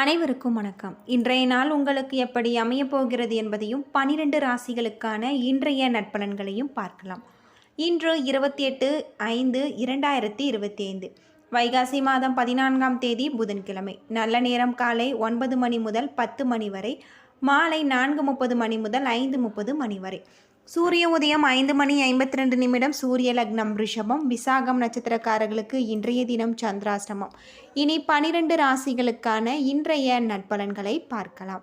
அனைவருக்கும் வணக்கம். இன்றைய நாள் உங்களுக்கு எப்படி அமையப் போகிறது என்பதையும் பனிரெண்டு ராசிகளுக்கான இன்றைய நட்பலன்களையும் பார்க்கலாம். இன்று இருபத்தி எட்டு ஐந்து இரண்டாயிரத்தி இருபத்தி ஐந்து வைகாசி மாதம் பதினான்காம் தேதி புதன்கிழமை. நல்ல நேரம் காலை ஒன்பது மணி முதல் பத்து மணி வரை மாலை நான்கு முப்பது மணி முதல் ஐந்து முப்பது மணி வரை. சூரிய உதயம் ஐந்து மணி ஐம்பத்தி ரெண்டு நிமிடம் சூரிய லக்னம் ரிஷபம் விசாகம் நட்சத்திரக்காரர்களுக்கு இன்றைய தினம் சந்திராசிரமம் இனி பனிரெண்டு ராசிகளுக்கான இன்றைய நட்பலன்களை பார்க்கலாம்.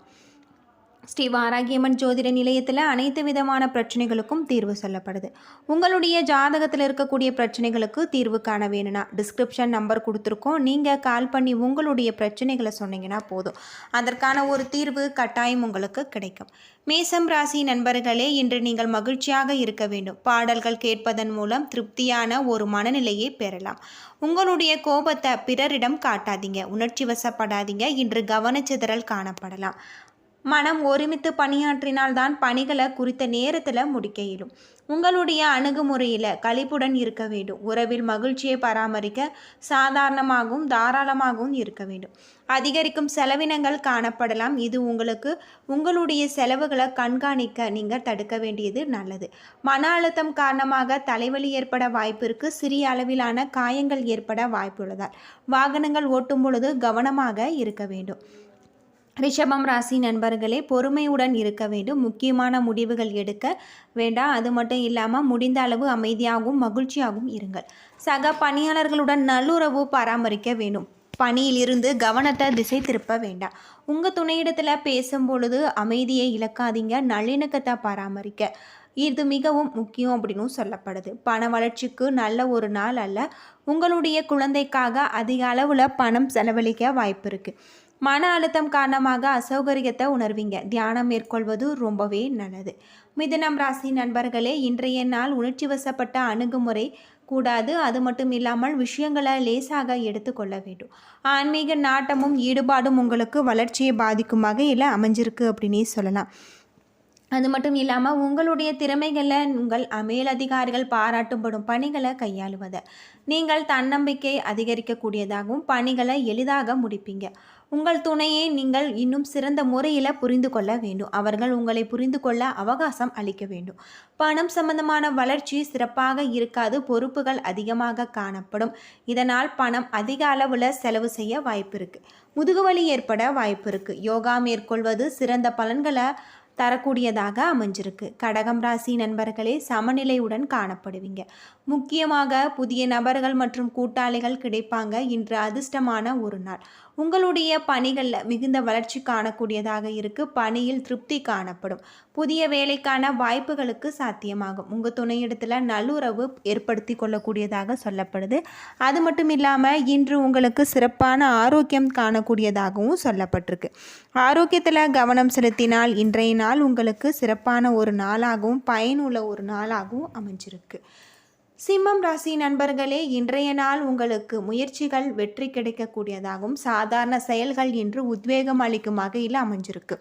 ஸ்ரீ வாராகியம்மன் ஜோதிட நிலையத்தில் அனைத்து விதமான பிரச்சனைகளுக்கும் தீர்வு சொல்லப்படுது. உங்களுடைய ஜாதகத்தில் இருக்கக்கூடிய பிரச்சனைகளுக்கு தீர்வு காண வேணும்னா டிஸ்கிரிப்ஷன் நம்பர் கொடுத்துருக்கோம். நீங்கள் கால் பண்ணி உங்களுடைய பிரச்சனைகளை சொன்னீங்கன்னா போதும். அதற்கான ஒரு தீர்வு கட்டாயம் உங்களுக்கு கிடைக்கும். மேசம் ராசி நண்பர்களே இன்று நீங்கள் மகிழ்ச்சியாக இருக்க வேண்டும். பாடல்கள் கேட்பதன் மூலம் திருப்தியான ஒரு மனநிலையை பெறலாம். உங்களுடைய கோபத்தை பிறரிடம் காட்டாதீங்க. உணர்ச்சி வசப்படாதீங்க. இன்று கவனச்சிதறல் காணப்படலாம். மனம் ஒருமித்து பணியாற்றினால்தான் பணிகளை குறித்த நேரத்தில் முடிக்க இயலும் உங்களுடைய அணுகுமுறையில் கழிப்புடன் இருக்க வேண்டும். உறவில் மகிழ்ச்சியை பராமரிக்க சாதாரணமாகவும் தாராளமாகவும் இருக்க வேண்டும். அதிகரிக்கும் செலவினங்கள் காணப்படலாம். இது உங்களுக்கு உங்களுடைய செலவுகளை கண்காணிக்க நீங்கள் தடுக்க வேண்டியது நல்லது. மன அழுத்தம் காரணமாக தலைவலி ஏற்பட வாய்ப்பிற்கு சிறிய அளவிலான காயங்கள் ஏற்பட வாய்ப்புள்ளதால் வாகனங்கள் ஓட்டும் பொழுது கவனமாக இருக்க வேண்டும். ரிஷபம் ராசி நண்பர்களே பொறுமையுடன் இருக்க வேண்டும். முக்கியமான முடிவுகள் எடுக்க வேண்டாம். அது மட்டும் இல்லாமல் முடிந்த அளவு அமைதியாகவும் மகிழ்ச்சியாகவும் இருங்கள். சக பணியாளர்களுடன் நல்லுறவு பராமரிக்க வேண்டும். பணியில் இருந்து கவனத்தை திசை திருப்ப வேண்டாம். உங்கள் துணையிடத்தில் பேசும் பொழுது அமைதியை இழக்காதீங்க. நல்லிணக்கத்தை பராமரிக்க. இது மிகவும் முக்கியம் அப்படின்னு சொல்லப்படுது. பண வளர்ச்சிக்கு நல்ல ஒரு நாள் அல்ல. உங்களுடைய குழந்தைக்காக அதிக அளவில் பணம் செலவழிக்க வாய்ப்பு இருக்குது மன அழுத்தம் காரணமாக அசௌகரியத்தை உணர்வீங்க. தியானம் மேற்கொள்வது ரொம்பவே நல்லது. மிதுனம் ராசி நண்பர்களே இன்றைய நாள் உணர்ச்சி வசப்பட்ட அணுகுமுறை கூடாது. அது மட்டும் இல்லாமல் விஷயங்களை லேசாக எடுத்துக்கொள்ள வேண்டும். ஆன்மீக நாட்டமும் ஈடுபாடும் உங்களுக்கு வளர்ச்சியை பாதிக்கும் வகையில் அமைஞ்சிருக்கு அப்படின்னே சொல்லலாம். அது மட்டும் இல்லாமல் உங்களுடைய திறமைகளை உங்கள் மேலதிகாரிகள் பாராட்டும்படும் பணிகளை கையாளுவதை. நீங்கள் தன்னம்பிக்கை அதிகரிக்கக்கூடியதாகவும் பணிகளை எளிதாக முடிப்பீங்க. உங்கள் துணையை நீங்கள் இன்னும் சிறந்த முறையில் புரிந்து கொள்ள வேண்டும். அவர்கள் உங்களை புரிந்து கொள்ள அவகாசம் அளிக்க வேண்டும். பணம் சம்பந்தமான வளர்ச்சி சிறப்பாக இருக்காது. பொறுப்புகள் அதிகமாக காணப்படும். இதனால் பணம் அதிக அளவில் செலவு செய்ய வாய்ப்பு இருக்குது முதுகுவலி ஏற்பட வாய்ப்பு இருக்குது யோகா மேற்கொள்வது சிறந்த பலன்களை தரக்கூடியதாக அமைஞ்சிருக்கு. கடகம் ராசி நண்பர்களே சமநிலையுடன் காணப்படுவீங்க. முக்கியமாக புதிய நபர்கள் மற்றும் கூட்டாளிகள் கிடைப்பாங்க. இன்று அதிர்ஷ்டமான ஒரு நாள். உங்களுடைய பணிகளில் மிகுந்த வளர்ச்சி காணக்கூடியதாக இருக்குது பணியில் திருப்தி காணப்படும். புதிய வேலைக்கான வாய்ப்புகளுக்கு சாத்தியமாகும். உங்கள் துணையிடத்தில் நல்லுறவு ஏற்படுத்தி கொள்ளக்கூடியதாக சொல்லப்படுது. அது மட்டும் இல்லாமல் இன்று உங்களுக்கு சிறப்பான ஆரோக்கியம் காணக்கூடியதாகவும் சொல்லப்பட்டிருக்கு. ஆரோக்கியத்தில் கவனம் செலுத்தினால் இன்றைய நாள் உங்களுக்கு சிறப்பான ஒரு நாளாகவும் பயனுள்ள ஒரு நாளாகவும் அமைஞ்சிருக்கு. சிம்மம் ராசி நண்பர்களே இன்றைய நாள் உங்களுக்கு முயற்சிகள் வெற்றி கிடைக்கக்கூடியதாகவும் சாதாரண செயல்கள் இன்று உத்வேகம் அளிக்கும் வகையில் அமைஞ்சிருக்கு.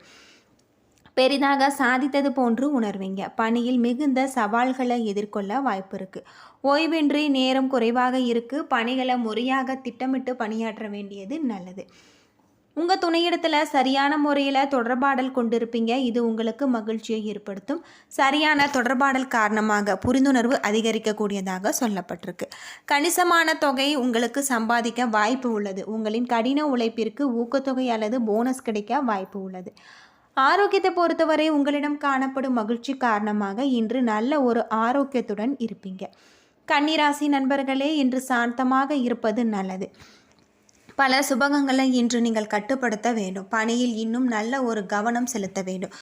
பெரிதாக சாதித்தது போன்று உணர்வீங்க. பணியில் மிகுந்த சவால்களை எதிர்கொள்ள வாய்ப்பு இருக்குது ஓய்வின்றி நேரம் குறைவாக இருக்குது பணிகளை முறையாக திட்டமிட்டு பணியாற்ற வேண்டியது நல்லது. உங்கள் துணையிடத்தில் சரியான முறையில் தொடர்பாடல் கொண்டிருப்பீங்க. இது உங்களுக்கு மகிழ்ச்சியை ஏற்படுத்தும். சரியான தொடர்பாடல் காரணமாக புரிந்துணர்வு அதிகரிக்கக்கூடியதாக சொல்லப்பட்டிருக்கு. கணிசமான தொகை உங்களுக்கு சம்பாதிக்க வாய்ப்பு உள்ளது. உங்களின் கடின உழைப்பிற்கு ஊக்கத்தொகை அல்லது போனஸ் கிடைக்க வாய்ப்பு உள்ளது. ஆரோக்கியத்தை பொறுத்தவரை உங்களிடம் காணப்படும் மகிழ்ச்சி காரணமாக இன்று நல்ல ஒரு ஆரோக்கியத்துடன் இருப்பீங்க. கன்னிராசி நண்பர்களே இன்று சாந்தமாக இருப்பது நல்லது. பல சுபகங்களை இன்று நீங்கள் கட்டுப்படுத்த வேண்டும். பணியில் இன்னும் நல்ல ஒரு கவனம் செலுத்த வேண்டும்.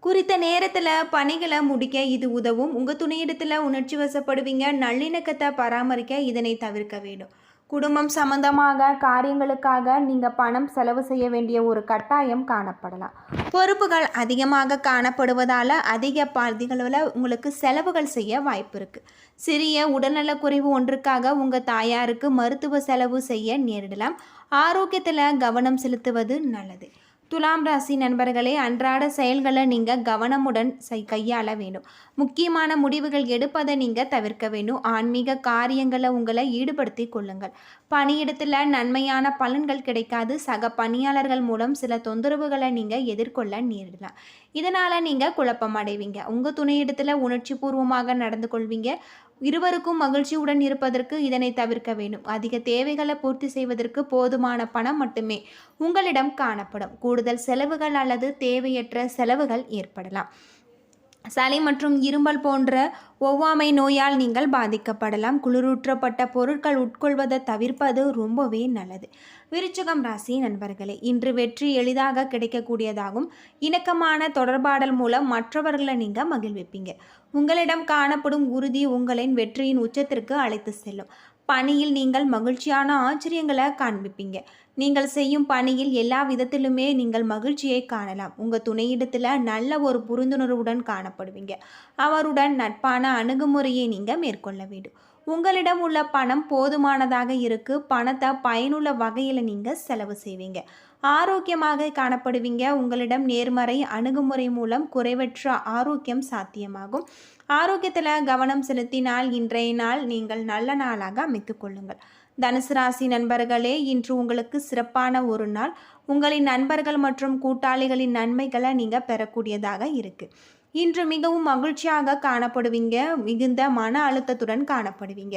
குறித்த நேரத்தில் பணிகளை முடிக்க இது உதவும். உங்கள் துணையிடத்தில் உணர்ச்சி வசப்படுவீங்க. நல்லிணக்கத்தை பராமரிக்க இதனை தவிர்க்க வேண்டும். குடும்பம் சம்பந்தமாக காரியங்களுக்காக நீங்கள் பணம் செலவு செய்ய வேண்டிய ஒரு கட்டாயம் காணப்படலாம். பொறுப்புகள் அதிகமாக காணப்படுவதால் அதிக பகுதிகளில் உங்களுக்கு செலவுகள் செய்ய வாய்ப்பு இருக்குது சிறிய உடல்நலக்குறைவு ஒன்றுக்காக உங்கள் தாயாருக்கு மருத்துவ செலவு செய்ய நேரிடலாம். ஆரோக்கியத்தில் கவனம் செலுத்துவது நல்லது. துலாம் ராசி நண்பர்களே அன்றாட செயல்களை நீங்கள் கவனமுடன் செய் கையாள வேணும் முக்கியமான முடிவுகள் எடுப்பதை நீங்கள் தவிர்க்க வேண்டும். ஆன்மீக காரியங்களை உங்களை ஈடுபடுத்தி கொள்ளுங்கள். பணியிடத்தில் நன்மையான பலன்கள் கிடைக்காது. சக பணியாளர்கள் மூலம் சில தொந்தரவுகளை நீங்கள் எதிர்கொள்ள நேரிடலாம். இதனால் நீங்கள் குழப்பம் அடைவீங்க. உங்கள் துணையிடத்தில் உணர்ச்சி பூர்வமாக நடந்து கொள்வீங்க. இருவருக்கும் மகிழ்ச்சியுடன் இருப்பதற்கு இதனை தவிர்க்க வேண்டும். அதிக தேவைகளை பூர்த்தி செய்வதற்கு போதுமான பணம் மட்டுமே உங்களிடம் காணப்படும். கூடுதல் செலவுகள் அல்லது தேவையற்ற செலவுகள் ஏற்படலாம். சளி மற்றும் இரும்பல் போன்ற ஒவ்வாமை நோயால் நீங்கள் பாதிக்கப்படலாம். குளிரூற்றப்பட்ட பொருட்கள் உட்கொள்வதை தவிர்ப்பது ரொம்பவே நல்லது. விருச்சகம் ராசி நண்பர்களே இன்று வெற்றி எளிதாக கிடைக்கக்கூடியதாகும். இணக்கமான தொடர்பாடல் மூலம் மற்றவர்களை நீங்கள் மகிழ்விப்பீங்க. உங்களிடம் காணப்படும் உறுதி உங்களின் வெற்றியின் உச்சத்திற்கு அழைத்து செல்லும். பணியில் நீங்கள் மகிழ்ச்சியான ஆச்சரியங்களை காண்பிப்பீங்க. நீங்கள் செய்யும் பணியில் எல்லா விதத்திலுமே நீங்கள் மகிழ்ச்சியை காணலாம். உங்கள் துணையிடத்தில் நல்ல ஒரு புரிந்துணர்வுடன் காணப்படுவீங்க. அவருடன் நட்பான அணுகுமுறையை நீங்கள் மேற்கொள்ள வேண்டும். உங்களிடம் உள்ள பணம் போதுமானதாக இருக்கு. பணத்தை பயனுள்ள வகையில் நீங்கள் செலவு செய்வீங்க. ஆரோக்கியமாக காணப்படுவீங்க. உங்களிடம் நேர்மறை அணுகுமுறை மூலம் குறைவற்ற ஆரோக்கியம் சாத்தியமாகும். ஆரோக்கியத்தில் கவனம் செலுத்தினால் இன்றைய நாள் நீங்கள் நல்ல நாளாக அமைத்து கொள்ளுங்கள். தனுசு ராசி நண்பர்களே இன்று உங்களுக்கு சிறப்பான ஒரு நாள். உங்களின் நண்பர்கள் மற்றும் கூட்டாளிகளின் நன்மைகளை நீங்கள் பெறக்கூடியதாக இருக்குது இன்று மிகவும் மகிழ்ச்சியாக காணப்படுவீங்க மிகுந்த மன அழுத்தத்துடன் காணப்படுவீங்க.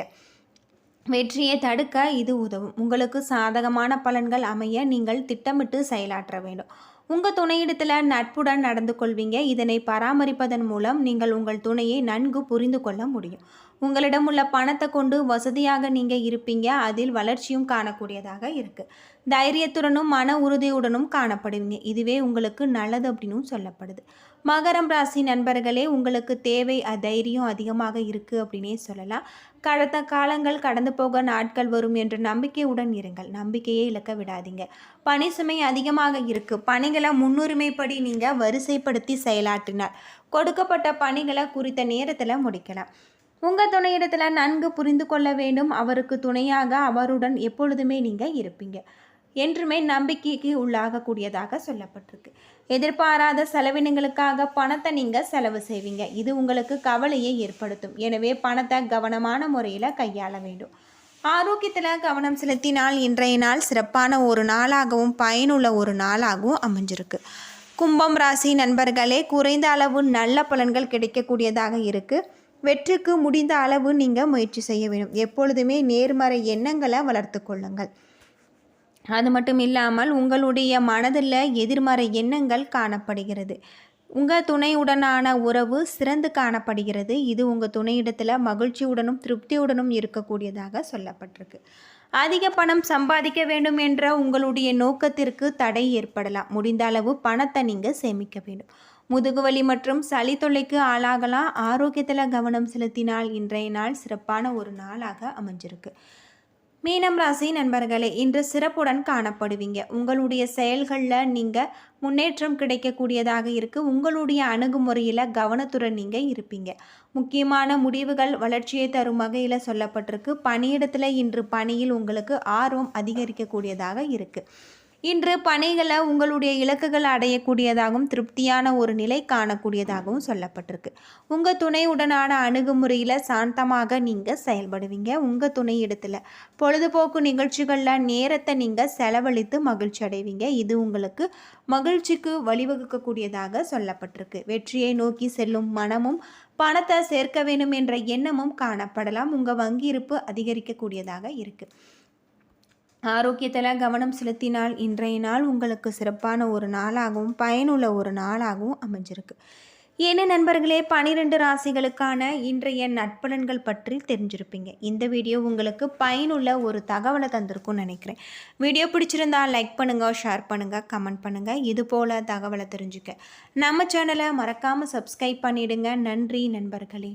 வெற்றியை தடுக்க இது உதவும். உங்களுக்கு சாதகமான பலன்கள் அமைய நீங்கள் திட்டமிட்டு செயலாற்ற வேண்டும். உங்கள் துணையிடத்தில் நட்புடன் நடந்து கொள்வீங்க. இதனை பராமரிப்பதன் மூலம் நீங்கள் உங்கள் துணையை நன்கு புரிந்து கொள்ள முடியும். உங்களிடம் உள்ள பணத்தை கொண்டு வசதியாக நீங்கள் இருப்பீங்க. அதில் வளர்ச்சியும் காணக்கூடியதாக இருக்குது தைரியத்துடனும் மன உறுதியுடனும் காணப்படுவீங்க. இதுவே உங்களுக்கு நல்லது அப்படின்னும் சொல்லப்படுது. மகரம் ராசி நண்பர்களே உங்களுக்கு தேவை தைரியம் அதிகமாக இருக்குது அப்படின்னே சொல்லலாம். கடந்த காலங்கள் கடந்து போக நாட்கள் வரும் என்ற நம்பிக்கையுடன் இருங்கள். நம்பிக்கையை இழக்க விடாதீங்க. பணி சுமை அதிகமாக இருக்குது பணிகளை முன்னுரிமைப்படி நீங்கள் வரிசைப்படுத்தி செயலாற்றினார் கொடுக்கப்பட்ட பணிகளை குறித்த நேரத்தில் முடிக்கலாம். உங்கள் துணையிடத்தில் நன்கு புரிந்து கொள்ள வேண்டும். அவருக்கு துணையாக அவருடன் எப்பொழுதுமே நீங்கள் இருப்பீங்க. என்றுமே நம்பிக்கைக்கு உள்ளாகக்கூடியதாக சொல்லப்பட்டிருக்கு. எதிர்பாராத செலவினங்களுக்காக பணத்தை நீங்கள் செலவு செய்வீங்க. இது உங்களுக்கு கவலையை ஏற்படுத்தும். எனவே பணத்தை கவனமான முறையில் கையாள வேண்டும். ஆரோக்கியத்தில் கவனம் செலுத்தினால் இன்றைய நாள் சிறப்பான ஒரு நாளாகவும் பயனுள்ள ஒரு நாளாகவும் அமைஞ்சிருக்கு. கும்பம் ராசி நண்பர்களே குறைந்த அளவு நல்ல பலன்கள் கிடைக்கக்கூடியதாக இருக்குது வெற்றிக்கு முடிந்த அளவு நீங்கள் முயற்சி செய்ய வேண்டும். எப்பொழுதுமே நேர்மறை எண்ணங்களை வளர்த்து கொள்ளுங்கள். அது மட்டும் இல்லாமல் உங்களுடைய மனதில் எதிர்மறை எண்ணங்கள் காணப்படுகிறது. உங்கள் துணையுடனான உறவு சிறந்து காணப்படுகிறது. இது உங்கள் துணையிடத்தில் மகிழ்ச்சியுடனும் திருப்தியுடனும் இருக்கக்கூடியதாக சொல்லப்பட்டிருக்கு. அதிக பணம் சம்பாதிக்க வேண்டும் என்ற உங்களுடைய நோக்கத்திற்கு தடை ஏற்படலாம். முடிந்த அளவு பணத்தை நீங்கள் சேமிக்க வேண்டும். முதுகுவலி மற்றும் சளி தொல்லைக்கு ஆளாகலாம் ஆரோக்கியத்தில் கவனம் செலுத்தினால் இன்றைய நாள் சிறப்பான ஒரு நாளாக அமைஞ்சிருக்கு. மீனம் ராசி நண்பர்களே இன்று சிறப்புடன் காணப்படுவீங்க. உங்களுடைய செயல்களில் நீங்கள் முன்னேற்றம் கிடைக்கக்கூடியதாக இருக்குது உங்களுடைய அணுகுமுறையில் கவனத்துடன் நீங்கள் இருப்பீங்க. முக்கியமான முடிவுகள் வளர்ச்சியை தரும் வகையில் சொல்லப்பட்டிருக்கு. பணியிடத்தில் இன்று பணியில் உங்களுக்கு ஆர்வம் அதிகரிக்கக்கூடியதாக இருக்குது இன்று பணிகளை உங்களுடைய இலக்குகள் அடையக்கூடியதாகவும் திருப்தியான ஒரு நிலை காணக்கூடியதாகவும் சொல்லப்பட்டிருக்கு. உங்கள் துணையுடனான அணுகுமுறையில் சாந்தமாக நீங்கள் செயல்படுவீங்க. உங்கள் துணை இடத்துல பொழுதுபோக்கு நிகழ்ச்சிகளில் நேரத்தை நீங்கள் செலவழித்து மகிழ்ச்சி அடைவீங்க. இது உங்களுக்கு மகிழ்ச்சிக்கு வழிவகுக்கக்கூடியதாக சொல்லப்பட்டிருக்கு. வெற்றியை நோக்கி செல்லும் மனமும் பணத்தை சேர்க்க வேண்டும் என்ற எண்ணமும் காணப்படலாம். உங்கள் வங்கி இருப்பு அதிகரிக்கக்கூடியதாக இருக்குது ஆரோக்கியத்தில் கவனம் செலுத்தினால் இன்றைய நாள் உங்களுக்கு சிறப்பான ஒரு நாளாகவும் பயனுள்ள ஒரு நாளாகவும் அமைஞ்சிருக்கு. என்ன நண்பர்களே பனிரெண்டு ராசிகளுக்கான இன்றைய நட்பலன்கள் பற்றி தெரிஞ்சிருப்பீங்க. இந்த வீடியோ உங்களுக்கு பயனுள்ள ஒரு தகவலை தந்திருக்கும்னு நினைக்கிறேன். வீடியோ பிடிச்சிருந்தா லைக் பண்ணுங்கள் ஷேர் பண்ணுங்கள் கமெண்ட் பண்ணுங்கள் இது போல் தகவலை தெரிஞ்சுக்க. நம்ம சேனலை மறக்காமல் சப்ஸ்கிரைப் பண்ணிவிடுங்க நன்றி நண்பர்களே.